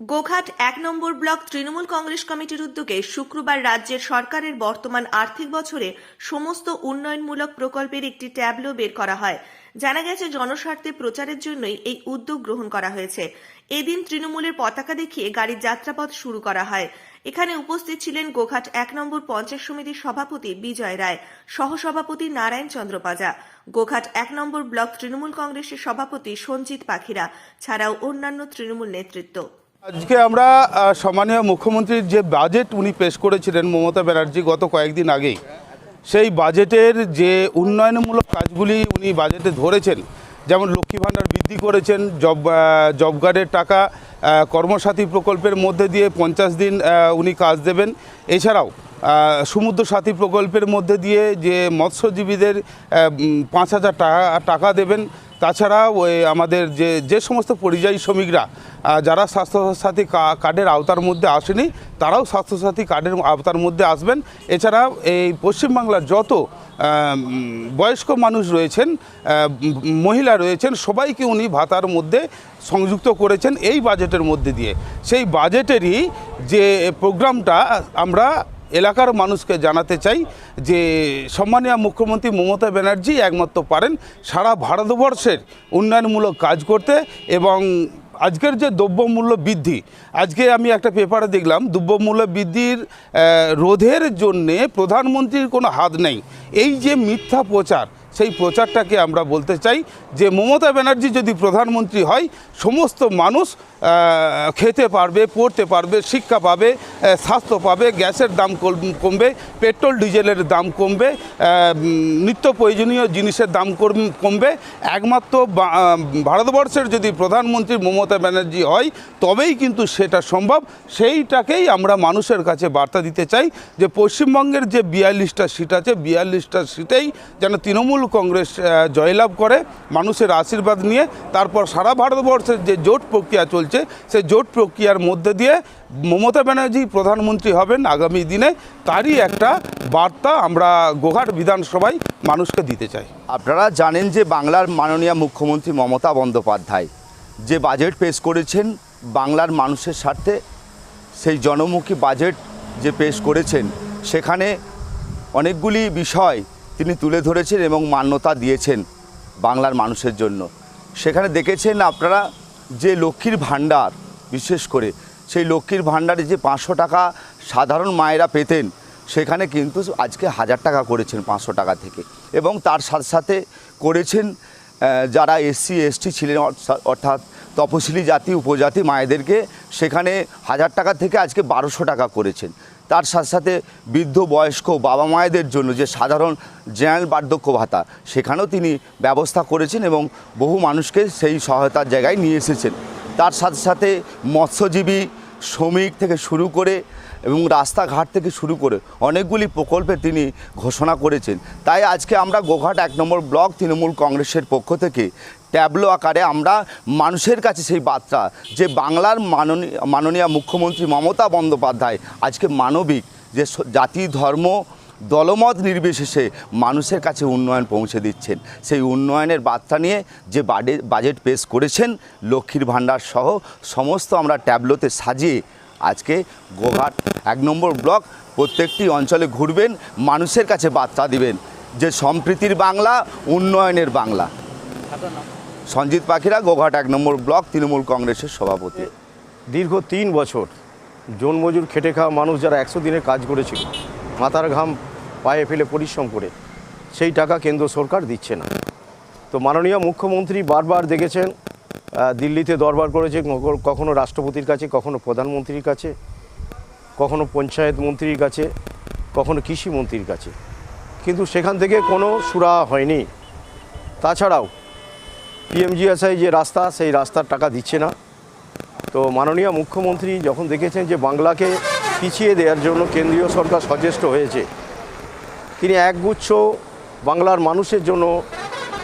গোঘাট এক নম্বর ব্লক তৃণমূল কংগ্রেস কমিটির উদ্যোগে শুক্রবার রাজ্যের সরকারের বর্তমান আর্থিক বছরে সমস্ত উন্নয়নমূলক প্রকল্পের একটি ট্যাবলো বের করা হয়। জানা গেছে, জনস্বার্থে প্রচারের জন্যই এই উদ্যোগ গ্রহণ করা হয়েছে। এদিন তৃণমূলের পতাকা দেখিয়ে গাড়ির যাত্রাপথ শুরু করা হয়। এখানে উপস্থিত ছিলেন গোঘাট এক নম্বর পঞ্চায়েত সমিতির সভাপতি বিজয় রায়, সহসভাপতি নারায়ণ চন্দ্র পাজা গোঘাট এক নম্বর ব্লক তৃণমূল কংগ্রেসের সভাপতি সঞ্জিত পাখিরা, ছাড়াও অন্যান্য তৃণমূল নেতৃত্ব। আজকে আমরা সম্মানীয় মুখ্যমন্ত্রীর যে বাজেট উনি পেশ করেছিলেন মমতা ব্যানার্জি গত কয়েকদিন আগেই, সেই বাজেটের যে উন্নয়নমূলক কাজগুলি উনি বাজেটে ধরেছেন, যেমন লক্ষ্মী ভাণ্ডার বৃদ্ধি করেছেন, জব জবগার্ডের টাকা কর্মসাথী প্রকল্পের মধ্যে দিয়ে পঞ্চাশ দিন উনি কাজ দেবেন। এছাড়াও সমুদ্র সাথী প্রকল্পের মধ্যে দিয়ে যে মৎস্যজীবীদের পাঁচ হাজার টাকা টাকা দেবেন, তাছাড়া ওই আমাদের যে যে সমস্ত পরিযায়ী শ্রমিকরা যারা স্বাস্থ্যসাথী কার্ডের আওতার মধ্যে আসেনি, তারাও স্বাস্থ্যসাথী কার্ডের আওতার মধ্যে আসবেন। এছাড়া এই পশ্চিমবাংলার যত বয়স্ক মানুষ রয়েছেন মহিলা রয়েছেন, সবাইকে উনি ভাতার মধ্যে সংযুক্ত করেছেন এই বাজেটের মধ্যে দিয়ে। সেই বাজেটেরই যে প্রোগ্রামটা আমরা এলাকার মানুষকে জানাতে চাই যে সম্মানীয় মুখ্যমন্ত্রী মমতা ব্যানার্জি একমাত্র পারেন সারা ভারতবর্ষের উন্নয়নমূলক কাজ করতে এবং আজকের যে দ্রব্যমূল্য বৃদ্ধি, আজকে আমি একটা পেপারে দেখলাম দ্রব্যমূল্য বৃদ্ধির রোধের জন্যে প্রধানমন্ত্রীর কোনো হাত নেই। এই যে মিথ্যা প্রচার সেই প্রচারটাকে আমরা বলতে চাই যে মমতা ব্যানার্জি যদি প্রধানমন্ত্রী হয়, সমস্ত মানুষ খেতে পারবে, পড়তে পারবে, শিক্ষা পাবে স্বাস্থ্য পাবে, গ্যাসের দাম কম- কমবে, পেট্রোল, ডিজেলের দাম কমবে নিত্য প্রয়োজনীয় জিনিসের দাম কম- কমবে। একমাত্র ভারতবর্ষের যদি প্রধানমন্ত্রী মমতা ব্যানার্জি হয়, তবেই কিন্তু সেটা সম্ভব। সেইটাকেই আমরা মানুষের কাছে বার্তা দিতে চাই যে পশ্চিমবঙ্গের যে বিয়াল্লিশটা সিট আছে, বিয়াল্লিশটা সিটেই যেন তৃণমূল কংগ্রেস জয়লাভ করে মানুষের আশীর্বাদ নিয়ে তারপর সারা ভারতবর্ষের যে জোট প্রক্রিয়া চলছে, সেই জোট প্রক্রিয়ার মধ্যে দিয়ে মমতা ব্যানার্জি প্রধানমন্ত্রী হবেন আগামী দিনে, তারই একটা বার্তা আমরা গোঘাট বিধানসভায় মানুষকে দিতে চাই। আপনারা জানেন যে বাংলার মাননীয় মুখ্যমন্ত্রী মমতা বন্দ্যোপাধ্যায় যে বাজেট পেশ করেছেন বাংলার মানুষের স্বার্থে, সেই জনমুখী বাজেট যে পেশ করেছেন, সেখানে অনেকগুলি বিষয় তিনি তুলে ধরেছেন এবং মান্যতা দিয়েছেন বাংলার মানুষের জন্য। সেখানে দেখেছেন আপনারা যে লক্ষ্মীর ভাণ্ডার, বিশেষ করে সেই লক্ষ্মীর ভাণ্ডারে যে পাঁচশো টাকা সাধারণ মায়েরা পেতেন, সেখানে কিন্তু আজকে হাজার টাকা করেছেন পাঁচশো টাকা থেকে। এবং তার সাথে সাথে করেছেন যারা এসসি, এসটি ছিলেন অর্থা- অর্থাৎ তপশিলি জাতি, উপজাতি মায়েদেরকে সেখানে হাজার টাকা থেকে আজকে বারোশো টাকা করেছেন। তার সাথে সাথে বৃদ্ধ বয়স্ক বাবা মায়েদের জন্য যে সাধারণ জেনারেল বার্ধক্য ভাতা, সেখানেও তিনি ব্যবস্থা করেছেন এবং বহু মানুষকে সেই সহায়তার জায়গায় নিয়ে এসেছেন। তার সাথে সাথে মৎস্যজীবী, শ্রমিক থেকে শুরু করে এবং রাস্তাঘাট থেকে শুরু করে অনেকগুলি প্রকল্পে তিনি ঘোষণা করেছেন। তাই আজকে আমরা গোঘাট এক নম্বর ব্লক তৃণমূল কংগ্রেসের পক্ষ থেকে ট্যাবলো আকারে আমরা মানুষের কাছে সেই বার্তা যে বাংলার মাননীয় মাননীয় মুখ্যমন্ত্রী মমতা বন্দ্যোপাধ্যায় আজকে মানবিক যে জাতি, ধর্ম, দলমত নির্বিশেষে মানুষের কাছে উন্নয়ন পৌঁছে দিচ্ছেন। সেই উন্নয়নের বার্তা নিয়ে যে বাজেট পেশ করেছেন লক্ষ্মীর ভাণ্ডার সহ সমস্ত আমরা ট্যাবলোতে সাজিয়ে আজকে গোঘাট এক নম্বর ব্লক প্রত্যেকটি অঞ্চলে ঘুরবেন, মানুষের কাছে বার্তা দিবেন যে সম্প্রীতির বাংলা, উন্নয়নের বাংলা। সঞ্জিত পাখিরা, গোঘাট এক নম্বর ব্লক, তৃণমূল কংগ্রেসের সভাপতি। দীর্ঘ তিন বছর জন মজুর খেটে খাওয়া মানুষ যারা একশো দিনের কাজ করেছিল, মাথার ঘাম পায়ে ফেলে পরিশ্রম করে, সেই টাকা কেন্দ্র সরকার দিচ্ছে না। তো মাননীয় মুখ্যমন্ত্রী বারবার দেখেছেন দিল্লিতে দরবার করেছে কখনো- রাষ্ট্রপতির কাছে, কখনো প্রধানমন্ত্রীর কাছে, কখনো পঞ্চায়েত মন্ত্রীর কাছে, কখনো কৃষি মন্ত্রীর কাছে। কিন্তু সেখান থেকে কোনো সুরা হয়নি। তাছাড়াও পিএমজিএসআই যে রাস্তা, সেই রাস্তার টাকা দিচ্ছে না। তো মাননীয় মুখ্যমন্ত্রী যখন দেখেছেন যে বাংলাকে পিছিয়ে দেওয়ার জন্য কেন্দ্রীয় সরকার সচেষ্ট হয়েছে, তিনি একগুচ্ছ বাংলার মানুষের জন্য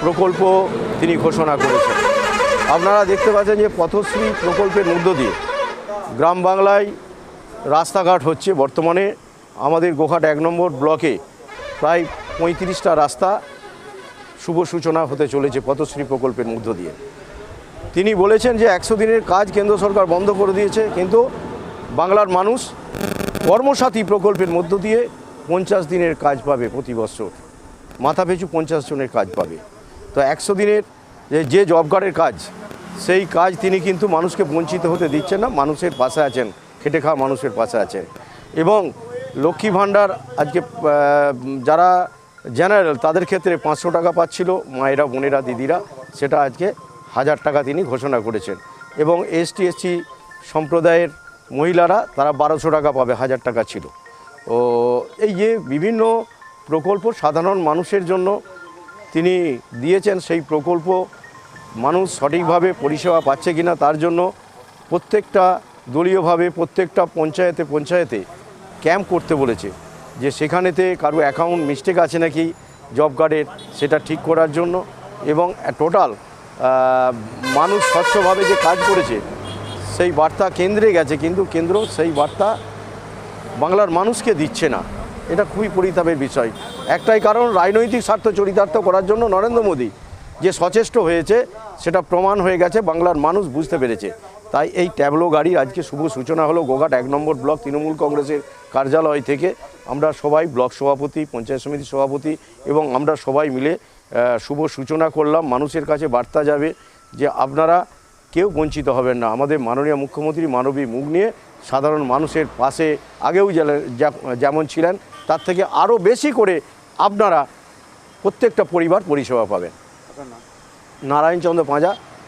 প্রকল্প তিনি ঘোষণা করেছেন। আপনারা দেখতে পাচ্ছেন যে পথশ্রী প্রকল্পের মধ্য দিয়ে গ্রাম বাংলায় রাস্তাঘাট হচ্ছে বর্তমানে। আমাদের গোঘাট এক নম্বর ব্লকে প্রায় পঁয়ত্রিশটা রাস্তা শুভ সূচনা হতে চলেছে পথশ্রী প্রকল্পের মধ্য দিয়ে। তিনি বলেছেন যে একশো দিনের কাজ কেন্দ্র সরকার বন্ধ করে দিয়েছে, কিন্তু বাংলার মানুষ কর্মসাথী প্রকল্পের মধ্য দিয়ে পঞ্চাশ দিনের কাজ পাবে প্রতি বছর। মাথা পিছু পঞ্চাশ জনের কাজ পাবে। তো একশো দিনের যে যে জব কার্ডের কাজ, সেই কাজ তিনি কিন্তু মানুষকে বঞ্চিত হতে দিচ্ছেন না, মানুষের পাশে আছেন, খেটে খাওয়া মানুষের পাশে আছেন। এবং লক্ষ্মী ভাণ্ডার আজকে যারা জেনারেল তাদের ক্ষেত্রে পাঁচশো টাকা পাচ্ছিল, মায়েরা, বোনেরা, দিদিরা, সেটা আজকে হাজার টাকা তিনি ঘোষণা করেছেন। এবং এসটি এসসি সম্প্রদায়ের মহিলারা, তারা বারোশো টাকা পাবে, হাজার টাকা ছিল। ও, এই যে বিভিন্ন প্রকল্প সাধারণ মানুষের জন্য তিনি দিয়েছেন, সেই প্রকল্প মানুষ সঠিকভাবে পরিষেবা পাচ্ছে কিনা তার জন্য প্রত্যেকটা দলীয়ভাবে, প্রত্যেকটা পঞ্চায়েতে পঞ্চায়েতে ক্যাম্প করতে বলেছে। যে সেখানেতে কারও অ্যাকাউন্ট মিস্টেক আছে নাকি জব কার্ডের সেটা ঠিক করার জন্য এবং টোটাল মানুষ স্বচ্ছভাবে যে কাজ করেছে, সেই বার্তা কেন্দ্রে গেছে, কিন্তু কেন্দ্র সেই বার্তা বাংলার মানুষকে দিচ্ছে না। এটা খুবই পরিতাপের বিষয়। একটাই কারণ, রাজনৈতিক স্বার্থ চরিতার্থ করার জন্য নরেন্দ্র মোদী যে সচেষ্ট হয়েছে, সেটা প্রমাণ হয়ে গেছে, বাংলার মানুষ বুঝতে পেরেছে। তাই এই ট্যাবলো গাড়ির আজকে শুভ সূচনা হলো গোঘাট এক নম্বর ব্লক তৃণমূল কংগ্রেসের কার্যালয় থেকে। আমরা সবাই ব্লক সভাপতি পঞ্চায়েত সমিতির সভাপতি এবং আমরা সবাই মিলে শুভ সূচনা করলাম। মানুষের কাছে বার্তা যাবে যে আপনারা কেউ বঞ্চিত হবেন না। আমাদের মাননীয় মুখ্যমন্ত্রী মানবী মুখ নিয়ে সাধারণ মানুষের পাশে আগেও যেমন ছিলেন তার থেকে আরও বেশি করে আপনারা প্রত্যেকটা পরিবার পরিষেবা পাবেন। নারায়ণচন্দ্র পাঁজা।